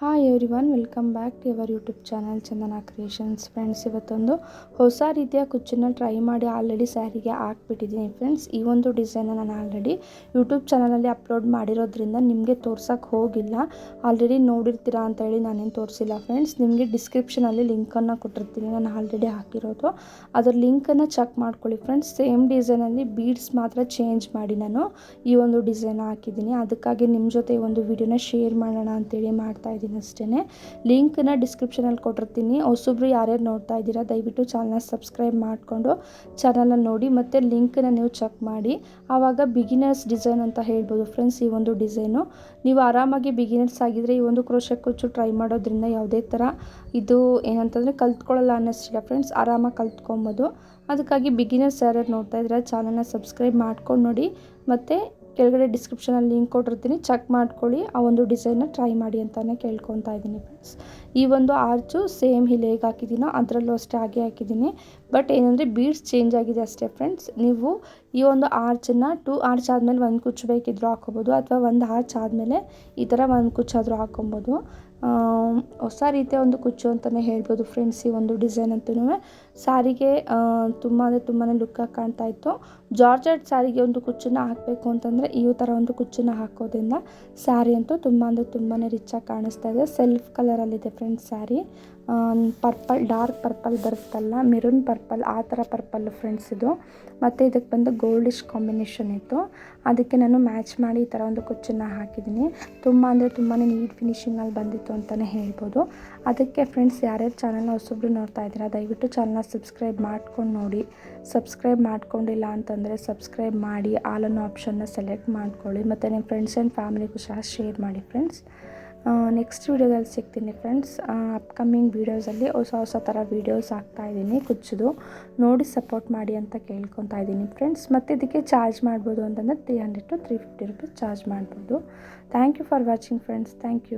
Hi everyone welcome back to your YouTube channel Chandana creations friends ಇವತ್ತೊಂದು ಹೊಸ ರೀತಿಯ ಕುಚ್ಚನ್ನು ಟ್ರೈ ಮಾಡಿ ಆಲ್ರೆಡಿ ಸ್ಯಾರಿಗೆ ಹಾಕ್ಬಿಟ್ಟಿದ್ದೀನಿ. ಫ್ರೆಂಡ್ಸ್ ಈ ಒಂದು ಡಿಸೈನ ನಾನು ಆಲ್ರೆಡಿ ಯೂಟ್ಯೂಬ್ ಚಾನಲಲ್ಲಿ ಅಪ್ಲೋಡ್ ಮಾಡಿರೋದ್ರಿಂದ ನಿಮಗೆ ತೋರ್ಸೋಕ್ಕೆ ಹೋಗಿಲ್ಲ. ಆಲ್ರೆಡಿ ನೋಡಿರ್ತೀರಾ ಅಂತ ಹೇಳಿ ನಾನೇನು ತೋರಿಸಿಲ್ಲ. ಫ್ರೆಂಡ್ಸ್ ನಿಮಗೆ ಡಿಸ್ಕ್ರಿಪ್ಷನಲ್ಲಿ ಲಿಂಕನ್ನು ಕೊಟ್ಟಿರ್ತೀನಿ. ನಾನು ಆಲ್ರೆಡಿ ಹಾಕಿರೋದು. ಅದರ ಲಿಂಕನ್ನು ಚೆಕ್ ಮಾಡ್ಕೊಳ್ಳಿ. ಫ್ರೆಂಡ್ಸ್ ಸೇಮ್ ಡಿಸೈನಲ್ಲಿ ಬೀಡ್ಸ್ ಮಾತ್ರ ಚೇಂಜ್ ಮಾಡಿ ನಾನು ಈ ಒಂದು ಡಿಸೈನ್ ಹಾಕಿದ್ದೀನಿ. ಅದಕ್ಕಾಗಿ ನಿಮ್ಮ ಜೊತೆ ಈ ಒಂದು ವಿಡಿಯೋನ ಶೇರ್ ಮಾಡೋಣ ಅಂತೇಳಿ ಮಾಡ್ತಾ ಇದ್ದೀನಿ ಅಷ್ಟೇ ಲಿಂಕ್ನ ಡಿಸ್ಕ್ರಿಪ್ಷನಲ್ಲಿ ಕೊಟ್ಟಿರ್ತೀನಿ. ಹೊಸಬ್ರು ಯಾರ್ಯಾರು ನೋಡ್ತಾ ಇದ್ದೀರಾ, ದಯವಿಟ್ಟು ಚಾನಲ್ನ ಸಬ್ಸ್ಕ್ರೈಬ್ ಮಾಡಿಕೊಂಡು ಚಾನಲನ್ನು ನೋಡಿ ಮತ್ತು ಲಿಂಕನ್ನು ನೀವು ಚೆಕ್ ಮಾಡಿ. ಆವಾಗ ಬಿಗಿನರ್ಸ್ ಡಿಸೈನ್ ಅಂತ ಹೇಳ್ಬೋದು ಫ್ರೆಂಡ್ಸ್ ಈ ಒಂದು ಡಿಸೈನು. ನೀವು ಆರಾಮಾಗಿ ಬಿಗಿನರ್ಸ್ ಆಗಿದ್ದರೆ ಈ ಒಂದು ಕ್ರೋಶ ಕುಚ್ಚು ಟ್ರೈ ಮಾಡೋದ್ರಿಂದ ಯಾವುದೇ ಥರ ಇದು ಏನಂತಂದರೆ ಕಲ್ತ್ಕೊಳ್ಳಲ್ಲ ಅನ್ನಿಸ್ತಿಲ್ಲ ಫ್ರೆಂಡ್ಸ್, ಆರಾಮಾಗಿ ಕಲ್ತ್ಕೊಬೋದು. ಅದಕ್ಕಾಗಿ ಬಿಗಿನರ್ಸ್ ಯಾರ್ಯಾರು ನೋಡ್ತಾ ಇದ್ದೀರಾ, ಚಾನಲ್ನ ಸಬ್ಸ್ಕ್ರೈಬ್ ಮಾಡ್ಕೊಂಡು ನೋಡಿ ಮತ್ತು ಕೆಳಗಡೆ ಡಿಸ್ಕ್ರಿಪ್ಷನಲ್ಲಿ ಲಿಂಕ್ ಕೊಟ್ಟಿರ್ತೀನಿ. ಚೆಕ್ ಮಾಡ್ಕೊಳ್ಳಿ. ಆ ಒಂದು ಡಿಸೈನ್ನ ಟ್ರೈ ಮಾಡಿ ಅಂತಲೇ ಕೇಳ್ಕೊತಾ ಇದ್ದೀನಿ ಫ್ರೆಂಡ್ಸ್ ಈ ಒಂದು ಆರ್ಚು ಸೇಮ್ ಇಲ್ಲಿ ಹೇಗೆ ಹಾಕಿದ್ದೀನೋ ಅದರಲ್ಲೂ ಅಷ್ಟೇ ಹಾಗೆ ಹಾಕಿದ್ದೀನಿ. ಬಟ್ ಏನಂದರೆ ಬೀಡ್ಸ್ ಚೇಂಜ್ ಆಗಿದೆ ಅಷ್ಟೇ ಫ್ರೆಂಡ್ಸ್ ನೀವು ಈ ಒಂದು ಆರ್ಚನ್ನು ಟೂ ಆರ್ಚ್ ಆದಮೇಲೆ ಒಂದು ಕುಚ್ಚು ಬೇಕಿದ್ರೂ ಹಾಕೋಬೋದು ಅಥವಾ ಒಂದು ಆರ್ಚ್ ಆದಮೇಲೆ ಈ ಥರ ಒಂದು ಕುಚ್ಚಾದರೂ ಹಾಕೊಬೋದು ಹೊಸ ರೀತಿಯ ಒಂದು ಕುಚ್ಚು ಅಂತಲೇ ಹೇಳ್ಬೋದು ಫ್ರೆಂಡ್ಸ್ ಈ ಒಂದು ಡಿಸೈನ್ ಅಂತೂ ಸ್ಯಾರಿಗೆ ತುಂಬ ಅಂದರೆ ತುಂಬಾ ಲುಕ್ಕಾಗಿ ಕಾಣ್ತಾ ಇತ್ತು. ಜಾರ್ಜೆಟ್ ಸ್ಯಾರಿಗೆ ಒಂದು ಕುಚ್ಚನ್ನು ಹಾಕಬೇಕು ಅಂತಂದರೆ ಈ ಥರ ಒಂದು ಕುಚ್ಚನ್ನು ಹಾಕೋದ್ರಿಂದ ಸ್ಯಾರಿ ಅಂತೂ ತುಂಬ ಅಂದರೆ ತುಂಬಾ ರಿಚಾಗಿ ಕಾಣಿಸ್ತಾ ಇದೆ. Self ಕಲರಲ್ಲಿದೆ friends sari purple, dark purple ಬರುತ್ತಲ್ಲ, ಮೆರೂನ್ ಪರ್ಪಲ್, ಆ ಥರ ಪರ್ಪಲ್ ಫ್ರೆಂಡ್ಸ್ ಇದು. ಮತ್ತು ಇದಕ್ಕೆ ಬಂದು ಗೋಲ್ಡಿಶ್ ಕಾಂಬಿನೇಷನ್ ಇತ್ತು. ಅದಕ್ಕೆ ನಾನು ಮ್ಯಾಚ್ ಮಾಡಿ ಈ ಥರ ಒಂದು ಕುಚ್ಚನ್ನು ಹಾಕಿದ್ದೀನಿ. ತುಂಬ ಅಂದರೆ ತುಂಬಾ ನೀಟ್ ಫಿನಿಷಿಂಗಲ್ಲಿ ಬಂದಿತ್ತು ಅಂತಲೇ ಹೇಳ್ಬೋದು. ಅದಕ್ಕೆ ಫ್ರೆಂಡ್ಸ್ ಯಾರ್ಯಾರು ಚಾನಲ್ನ ಹೊಸೊಬ್ರು ನೋಡ್ತಾ ಇದ್ದೀರಾ, ದಯವಿಟ್ಟು ಚಾನಲ್ನ ಸಬ್ಸ್ಕ್ರೈಬ್ ಮಾಡ್ಕೊಂಡು ನೋಡಿ. ಸಬ್ಸ್ಕ್ರೈಬ್ ಮಾಡ್ಕೊಂಡಿಲ್ಲ ಅಂತಂದರೆ ಸಬ್ಸ್ಕ್ರೈಬ್ ಮಾಡಿ ಆಲ್ ಆಪ್ಷನ್ನ ಸೆಲೆಕ್ಟ್ ಮಾಡ್ಕೊಳ್ಳಿ. ಮತ್ತು ನಿಮ್ಮ ಫ್ರೆಂಡ್ಸ್ ಆ್ಯಂಡ್ ಫ್ಯಾಮಿಲಿಗೂ ಸಹ ಶೇರ್ ಮಾಡಿ ಫ್ರೆಂಡ್ಸ್ ನೆಕ್ಸ್ಟ್ ವೀಡಿಯೋದಲ್ಲಿ ಸಿಗ್ತೀನಿ ಫ್ರೆಂಡ್ಸ್ ಅಪ್ಕಮಿಂಗ್ ವೀಡಿಯೋಸಲ್ಲಿ ಹೊಸ ಹೊಸ ಥರ ವೀಡಿಯೋಸ್ ಹಾಕ್ತಾಯಿದ್ದೀನಿ ಕುಚ್ಚುದು. ನೋಡಿ ಸಪೋರ್ಟ್ ಮಾಡಿ ಅಂತ ಕೇಳ್ಕೊತಾ ಇದ್ದೀನಿ ಫ್ರೆಂಡ್ಸ್ ಮತ್ತು ಇದಕ್ಕೆ ಚಾರ್ಜ್ ಮಾಡ್ಬೋದು ಅಂತಂದರೆ three hundred to three fifty rupees charge ಮಾಡ್ಬೋದು. Thank you for watching friends thank you